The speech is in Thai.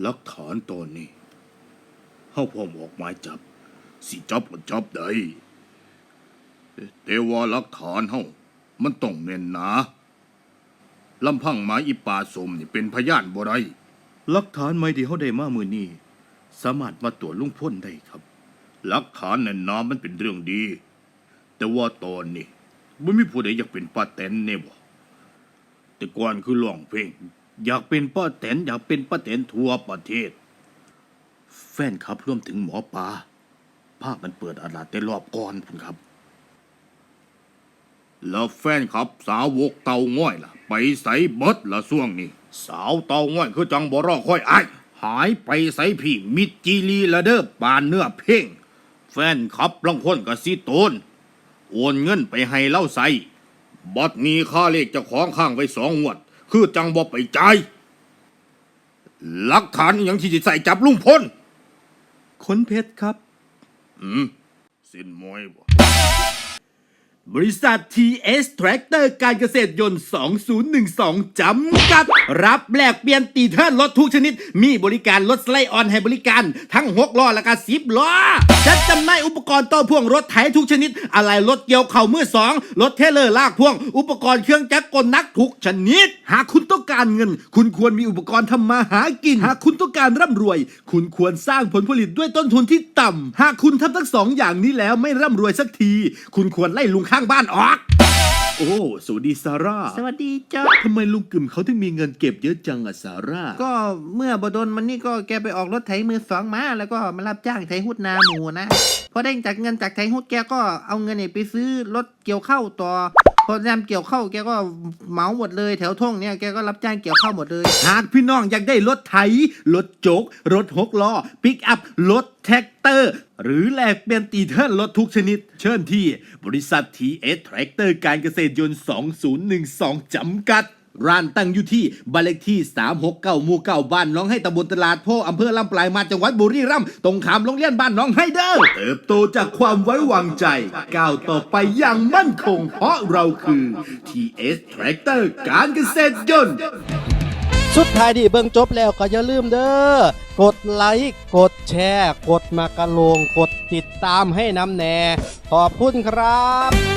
หลักฐานตอนนี้เฮาพร้อมออกหมายจับ สิจับก็จับได้แต่ว่าหลักฐานเฮามันต้องแน่นหนาลำพังหมาอีป่าสมนี่เป็นพยานบ่ได้หลักฐานไม่ที่เฮาได้มามื้อนี้สามารถมาตรวจลุงพ้นได้ครับ หลักฐานแน่นหนามันเป็นเรื่องดี แต่ว่าตอนนี้บ่มีผู้ใดอยากเป็นป้าแตนแน่บ่แต่ก่อนคือร้องเพลง อยากเป็นป้าแตนอยากเป็นป้าแตนทั่วประเทศ แฟนครับร่วมถึงหมอปลาภาพมันเปิดอาลาดแต่รอบก่อนพุ่นครับ แล้วแฟนครับสาวกเตาง่อยล่ะ ไปใส่เบิดละช่วงนี้ สาวเตาง่อยคือจังบ่รอค่อยอายหายไปใส่พี่มิดจีลีละเด้อปานเนื้อเพ่ง แฟนครับลังคนกับซีโตนโอนเงินไปให้เล่าใส่บัดนี้ค่าเลขจะของข้างไว้สองงวด คือจังบ่ไปจ่ายหลักฐานอหย่างที่จะใส่จับลุงพลค้นเพชรครับ อืม สินมวยบ่ บริษัท TS Tractor การเกษตรยนต์ 2012 จำกัด รับแลกเปลี่ยนตีเทิร์นรถทุกชนิด มีบริการรถสไลด์ออนให้บริการ ทั้ง 6 ล้อและก็10 ล้อ จัดจำหน่ายอุปกรณ์ต่อพ่วงรถไถทุกชนิด อะไรรถเกี่ยวเข่ามือสองรถเทเลอร์ลากพ่วง อุปกรณ์เครื่องจักรกลนักทุกชนิด หากคุณต้องการเงิน คุณควรมีอุปกรณ์ทำมาหากิน หากคุณต้องการร่ำรวย คุณควรสร้างผลผลิตด้วยต้นทุนที่ต่ำหากคุณทำทั้งสองอย่างนี้แล้วไม่ร่ำรวยสักที คุณควรไล่ลุงข้างบ้านออก โอ้สวัสดีซาร่าสวัสดีเจ้าทำไมลุงกึ่มเขาถึงมีเงินเก็บเยอะจังอะซาร่าก็เมื่อบดนมันนี่ก็แกไปออกรถไถมือสองมา แล้วก็มารับจ้างไถหุดนาหมูนะพอได้จากเงินจากไถหุดแกก็เอาเงินเนี่ยไปซื้อรถเกี่ยวข้าวต่อ พอแซมเกี่ยวข้าวแกก็เหมาหมดเลย แถวท่งเนี่ยแกก็รับจ้างเกี่ยวข้าวหมดเลย หากพี่น้องอยากได้รถไถ รถโจก รถหกล้อ ปิกอัพ รถแท็กเตอร์ หรือแลกเปลี่ยนตีเทิร์นรถทุกชนิด เชิญที่ บริษัททีเอสแทรกเตอร์การเกษตรยนต์ 2012 จำกัด ร้านตั้งอยู่ที่บ้านเลขที่ 369หมู่เก้าบ้านน้องให้ตำบลตลาดโพอำเภอลำปลายมาจังหวัดบุรีรัมย์ตรงขามโรงเรียนบ้านน้องให้เด้อเติบโตจากความไว้วางใจก้าวต่อไปอย่างมั่นคง เพราะเราคือ TS Tractor การเกษตรยนต์สุดท้ายที่เบิ่งจบแล้วก็อย่าลืมเด้อกดไลค์กดแชร์ กดมากระโลงกดติดตามให้น้ำแน่ขอบคุณครับ